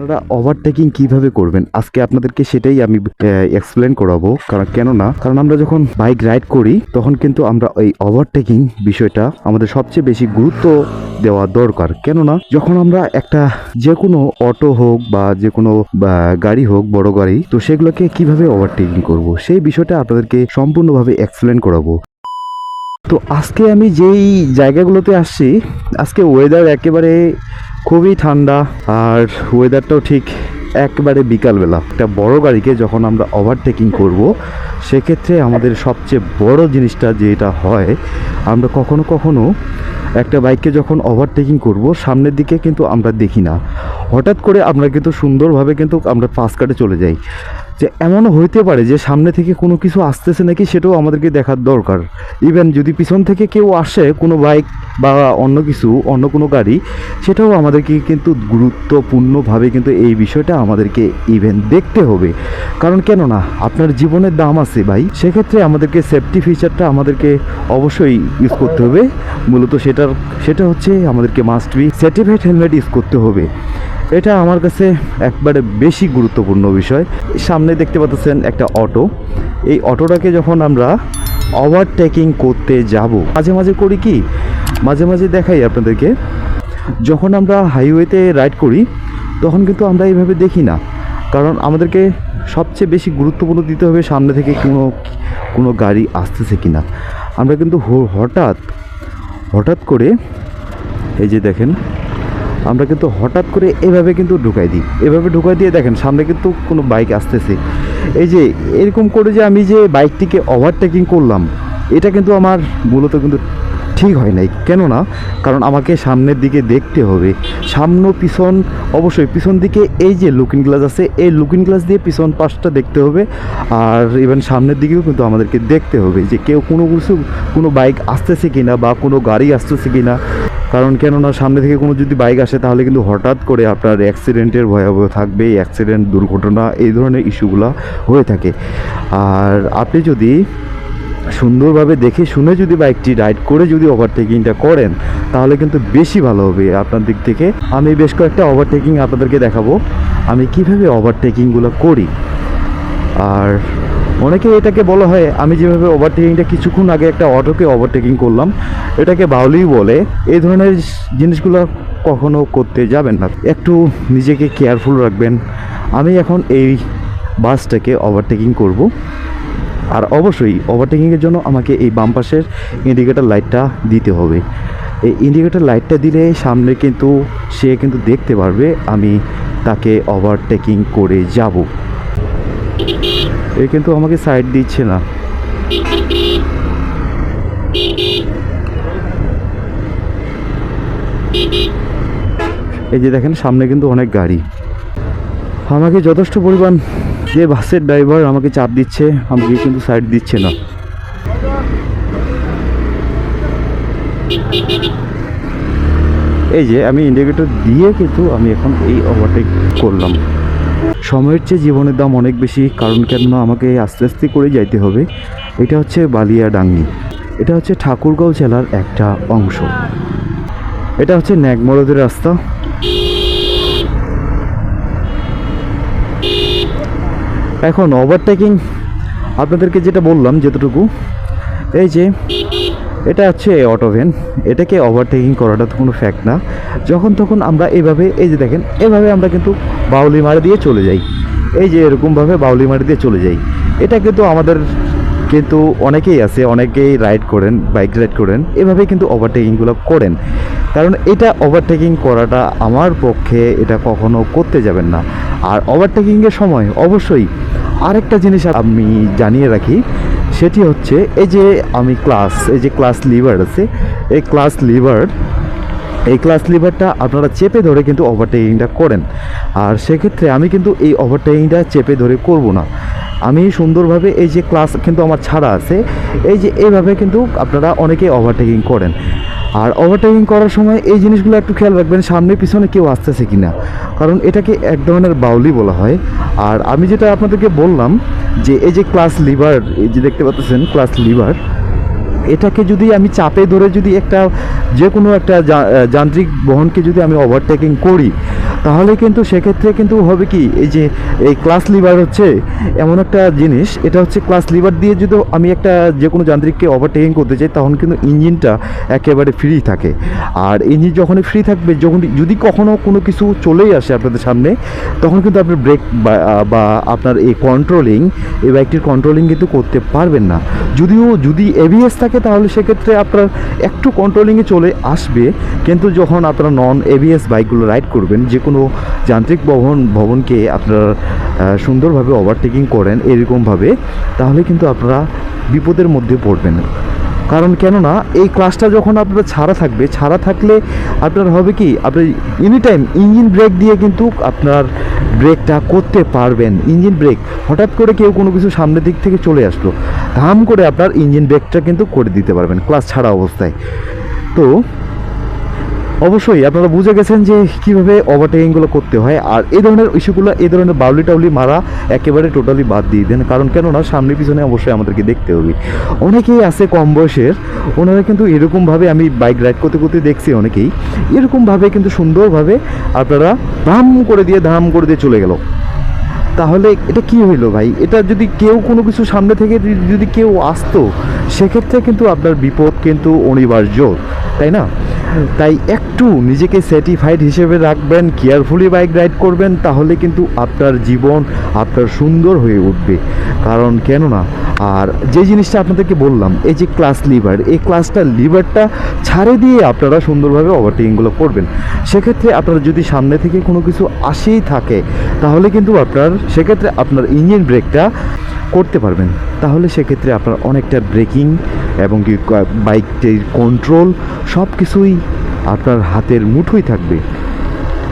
আপনারা ওভারটেকিং কীভাবে করবেন? আজকে আপনাদেরকে সেটাই আমি এক্সপ্লেন করাবো। কারণ কেন না কারণ আমরা যখন বাইক রাইড করি, তখন কিন্তু আমরা এই ওভারটেকিং বিষয়টা আমাদের সবচেয়ে বেশি গুরুত্ব দেওয়া দরকার। কেননা, যখন আমরা একটা যে কোনো অটো হোক বা যে কোনো গাড়ি হোক, বড় গাড়ি, তো সেগুলোকে কীভাবে ওভারটেকিং করব? সেই বিষয়টা আপনাদেরকে সম্পূর্ণভাবে এক্সপ্লেন করাবো। তো আজকে আমি যেই জায়গাগুলোতে আসছি, আজকে ওয়েদার একেবারে খুবই ঠান্ডা আর ওয়েদারটাও ঠিক একবারে বিকালবেলা। একটা বড় গাড়িকে যখন আমরা ওভারটেকিং করব, সেক্ষেত্রে আমাদের সবচেয়ে বড় জিনিসটা যেটা হয়, আমরা কখনো কখনো একটা বাইককে যখন ওভারটেকিং করব, সামনের দিকে কিন্তু আমরা দেখি না। হঠাৎ করে আমরা কিন্তু সুন্দরভাবে কিন্তু আমরা পাস কাটে চলে যাই। যে এমনও হইতে পারে যে সামনে থেকে কোনো কিছু আসতেছে নাকি সেটাও আমাদেরকে দেখার দরকার। ইভেন যদি পিছন থেকে কেউ আসে কোনো বাইক বা অন্য কিছু, অন্য কোনো গাড়ি, সেটাও আমাদেরকে কিন্তু গুরুত্বপূর্ণভাবে কিন্তু এই বিষয়টা আমাদেরকে ইভেন দেখতে হবে। কারণ কেন না আপনার জীবনের দাম আছে ভাই। সেক্ষেত্রে আমাদেরকে সেফটি ফিচারটা আমাদেরকে অবশ্যই ইউজ করতে হবে। মূলত সেটার, সেটা হচ্ছে আমাদেরকে must be certified helmet use করতে হবে। এটা আমার কাছে একবারে বেশি গুরুত্বপূর্ণ বিষয়। সামনে দেখতে পাচ্ছেন একটা অটো। এই অটোটাকে যখন আমরা ওভারটেকিং করতে যাব, মাঝে মাঝে করি কি? মাঝে মাঝে দেখাই আপনাদেরকে। যখন আমরা হাইওয়েতে রাইড করি, তখন কিন্তু আমরা এইভাবে দেখি না। কারণ আমাদেরকে সবচেয়ে বেশি গুরুত্বপূর্ণ দিতে হবে সামনে থেকে কোনো কোনো গাড়ি আসতেছে কি না আমরা কিন্তু হঠাৎ হঠাৎ করে, এই যে দেখেন আমরা কিন্তু হঠাৎ করে এভাবে কিন্তু ঢুকাই দিই। এভাবে ঢুকাই দিয়ে দেখেন, সামনে কিন্তু কোনো বাইক আসতেছে। এই যে এরকম করে যে আমি যে বাইকটিকে ওভারটেকিং করলাম, এটা কিন্তু আমার মূলত কিন্তু ঠিক হয় নাই। কেননা, কারণ আমাকে সামনের দিকে দেখতে হবে। সামনে, পিছন, অবশ্যই পিছন দিকে এই যে লুকিং গ্লাস আছে, এই লুকিং গ্লাস দিয়ে পিছন পাশটা দেখতে হবে। আর ইভেন সামনের দিকেও কিন্তু আমাদেরকে দেখতে হবে যে কেউ কোনো কিছু, কোনো বাইক আসতেছে কিনা বা কোনো গাড়ি আসতেছে কিনা। কারণ কেননা, সামনে থেকে কোনো যদি বাইক আসে, তাহলে কিন্তু হঠাৎ করে আপনার অ্যাক্সিডেন্টের ভয়াবহ থাকবে অ্যাক্সিডেন্ট দুর্ঘটনা, এই ধরনের ইস্যুগুলো হয়ে থাকে। আর আপনি যদি সুন্দরভাবে দেখে শুনে যদি বাইকটি রাইড করে যদি ওভারটেকিংটা করেন, তাহলে কিন্তু বেশি ভালো হবে। আপনার দিক থেকে আমি বেশ কয়েকটা ওভারটেকিং আপনাদেরকে দেখাবো। আমি কীভাবে ওভারটেকিংগুলো করি। আর অনেকে এটাকে বলা হয়, আমি যেভাবে ওভারটেকিংটা কিছুক্ষণ আগে একটা অটোকে ওভারটেকিং করলাম, এটাকে বাউলি বলে। এই ধরনের জিনিসগুলো কখনো করতে যাবেন না। একটু নিজেকে কেয়ারফুল রাখবেন। আমি এখন এই বাসটাকে ওভারটেকিং করব। আর অবশ্যই ওভারটেকিংয়ের জন্য আমাকে এই বাম পাশের ইন্ডিকেটার লাইটটা দিতে হবে। এই ইন্ডিকেটার লাইটটা দিলে সামনে কিন্তু সে কিন্তু দেখতে পারবে আমি তাকে ওভারটেকিং করে যাব। এ কিন্তু আমাকে সাইড দিচ্ছে না। এই যে দেখেন সামনে কিন্তু অনেক গাড়ি। আমাকে যথেষ্ট পরিমাণ যে বাসের ড্রাইভার আমাকে চাপ দিচ্ছে, আমাকে কিন্তু সাইড দিচ্ছে না। এই যে আমি ইন্ডিকেটর দিয়ে কিন্তু আমি এখন এই ওভারটেক করলাম। সময়ের চেয়ে জীবনের দাম অনেক বেশি, কারণ কেননা আমাকে আস্তে আস্তে করে যাইতে হবে। এটা হচ্ছে বালিয়া বালিয়াডাঙ্গি। এটা হচ্ছে ঠাকুরগাঁও জেলার একটা অংশ। এটা হচ্ছে ন্যাগমরদের রাস্তা। এখন ওভারটেকিং আপনাদেরকে যেটা বললাম যেতটুকু, এই যে এটা হচ্ছে অটোভেন এটাকে ওভারটেকিং করাটা তো কোনো ফ্যাক্ট না। যখন তখন আমরা এইভাবে এই যে দেখেন, এভাবে আমরা কিন্তু বাউলি মারে দিয়ে চলে যাই। এই যে এরকমভাবে বাউলি মারে দিয়ে চলে যাই। এটা কিন্তু আমাদের কিন্তু অনেকেই আছে, অনেকেই রাইড করেন বাইক রাইড করেন, এভাবে কিন্তু ওভারটেকিংগুলো করেন। কারণ এটা ওভারটেকিং করাটা আমার পক্ষে এটা কখনো করতে যাবেন না। আর ওভারটেকিংয়ের সময় অবশ্যই আরেকটা জিনিস আমি জানিয়ে রাখি, সেটি হচ্ছে এই যে আমি ক্লাস এই যে ক্লাস লিভার আছে, এই ক্লাস লিভার এই ক্লাস লিভারটা আপনারা চেপে ধরে কিন্তু ওভারটেকিংটা করেন। আর সেক্ষেত্রে আমি কিন্তু এই ওভারটেকিংটা চেপে ধরে করব না। আমি সুন্দরভাবে এই যে ক্লাস কিন্তু আমার ছাড়া আছে, এই যে এইভাবে কিন্তু আপনারা অনেকেই ওভারটেকিং করেন। আর ওভারটেকিং করার সময় এই জিনিসগুলো একটু খেয়াল রাখবেন, সামনে, পিছনে কেউ আসতেছে কি না কারণ এটাকে এক ধরনের বাউলি বলা হয়। আর আমি যেটা আপনাদেরকে বললাম যে, এই যে ক্লাস লিভার এই যে দেখতে পাচ্ছেন ক্লাস লিভার এটাকে যদি আমি চাপে ধরে যদি একটা যে কোনো একটা যান্ত্রিক বহনকে যদি আমি ওভারটেকিং করি তাহলে কিন্তু সেক্ষেত্রে কিন্তু হবে কি, এই যে, এই ক্লাস লিভার হচ্ছে এমন একটা জিনিস, এটা হচ্ছে ক্লাস লিভার দিয়ে যদি আমি একটা যে কোনো যান্ত্রিককে ওভারটেকিং করতে চাই, তখন কিন্তু ইঞ্জিনটা একেবারে ফ্রি থাকে। আর ইঞ্জিন যখনই ফ্রি থাকবে, যখন যদি কখনও কোনো কিছু চলেই আসে আপনাদের সামনে, তখন কিন্তু আপনার ব্রেক বা আপনার এই কন্ট্রোলিং এই বাইকটির কন্ট্রোলিং কিন্তু করতে পারবেন না। যদিও, যদি এভিএস থাকে, তাহলে সেক্ষেত্রে আপনার একটু কন্ট্রোলিংয়ে চলে আসবে, কিন্তু যখন আপনারা নন এভিএস বাইকগুলো রাইড করবেন যে কোনো যান্ত্রিক ভবন, ভবনকে আপনারা সুন্দরভাবে ওভারটেকিং করেন এরকমভাবে, তাহলে কিন্তু আপনারা বিপদের মধ্যে পড়বেন। কারণ কেননা, এই ক্লাসটা যখন আপনার ছাড়া থাকবে, ছাড়া থাকলে আপনার হবে কি, আপনি এনি টাইম ইঞ্জিন ব্রেক দিয়ে কিন্তু আপনার ব্রেকটা করতে পারবেন ইঞ্জিন ব্রেক হঠাৎ করে কেউ কোনো কিছু সামনের দিক থেকে চলে আসলো, ধাম করে আপনার ইঞ্জিন ব্রেকটা কিন্তু করে দিতে পারবেন ক্লাস ছাড়া অবস্থায়। তো অবশ্যই, আপনারা বুঝে গেছেন যে কীভাবে ওভারটেকিংগুলো করতে হয়। আর এই ধরনের ইস্যুগুলো, এই ধরনের বাউলি টাউলি মারা একেবারে টোটালি বাদ দিয়ে দেন। কারণ কেননা, সামনে পিছনে অবশ্যই আমাদেরকে দেখতে হবে। অনেকেই আছে কম বয়সের, ওনারা কিন্তু এরকমভাবে আমি বাইক রাইড করতে করতে দেখছি অনেকেই। এরকমভাবে কিন্তু সুন্দরভাবে আপনারা ধাম করে দিয়ে, ধাম করে দিয়ে চলে গেল। তাহলে এটা কি হইল ভাই? এটা যদি কেউ কোনো কিছু সামনে থেকে যদি- কেউ আসতো, সেক্ষেত্রে কিন্তু আপনার বিপদ কিন্তু অনিবার্য, তাই না? তাই একটু নিজেকে স্যাটিফাইড হিসেবে রাখবেন কেয়ারফুলি বাইক রাইড করবেন, তাহলে কিন্তু আপনার জীবন আপনার সুন্দর হয়ে উঠবে। কারণ কেন না আর যে জিনিসটা আপনাদেরকে বললাম, এই যে ক্লাস লিভার এই ক্লাসটা লিভারটা ছাড়ে দিয়ে আপনারা সুন্দরভাবে ওভারটেকিংগুলো করবেন। সেক্ষেত্রে আপনারা যদি সামনে থেকে কোনো কিছু আসেই থাকে, তাহলে কিন্তু আপনার, সেক্ষেত্রে আপনার ইঞ্জিন ব্রেকটা করতে পারবেন। তাহলে সেক্ষেত্রে আপনার অনেকটা ব্রেকিং এবং কি বাইকটির কন্ট্রোল সব কিছুই আপনার হাতের মুঠোই থাকবে।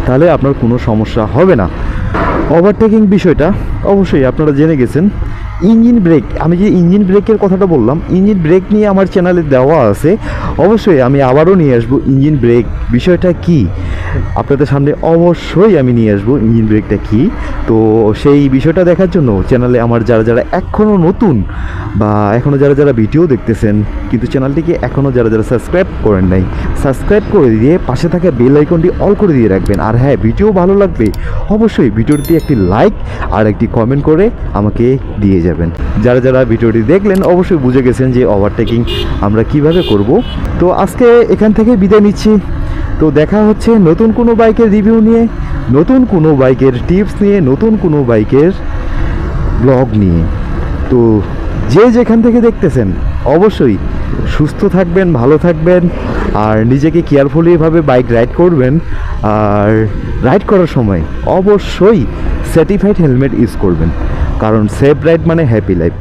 তাহলে আপনার কোনো সমস্যা হবে না। ওভারটেকিং বিষয়টা অবশ্যই আপনারা জেনে গেছেন। ইঞ্জিন ব্রেক, আমি যে ইঞ্জিন ব্রেকের কথাটা বললাম, ইঞ্জিন ব্রেক নিয়ে আমার চ্যানেলে দেওয়া আছে। অবশ্যই আমি আবারও নিয়ে আসব ইঞ্জিন ব্রেক। বিষয়টা কি? আপনাদের সামনে অবশ্যই আমি নিয়ে আসব ইঞ্জিন ব্রেকটা কি? তো সেই বিষয়টা দেখার জন্য চ্যানেলে আমার যারা যারা এখনও নতুন বা এখনও যারা যারা ভিডিও দেখতেছেন, কিন্তু চ্যানেলটিকে এখনও যারা যারা সাবস্ক্রাইব করেন নাই সাবস্ক্রাইব করে দিয়ে পাশে থাকা বেল আইকনটি অল করে দিয়ে রাখবেন। আর হ্যাঁ ভিডিও ভালো লাগবে অবশ্যই ভিডিওটি একটি লাইক আর একটি কমেন্ট করে আমাকে দিয়ে যাবেন। যারা যারা ভিডিওটি দেখলেন, অবশ্যই বুঝে গেছেন যে ওভারটেকিং আমরা কীভাবে করব। তো আজকে এখান থেকে বিদায় নিচ্ছি। তো দেখা হচ্ছে নতুন কোনো বাইকের রিভিউ নিয়ে, নতুন কোনো বাইকের টিপস নিয়ে, নতুন কোনো বাইকের ব্লগ নিয়ে। তো যে যেখান থেকে দেখতেছেন, অবশ্যই সুস্থ থাকবেন, ভালো থাকবেন, আর নিজেকে কেয়ারফুলিভাবে বাইক রাইড করবেন। আর রাইড করার সময় অবশ্যই সার্টিফাইড হেলমেট ইউজ করবেন। কারণ সেফ রাইড মানে হ্যাপি লাইফ।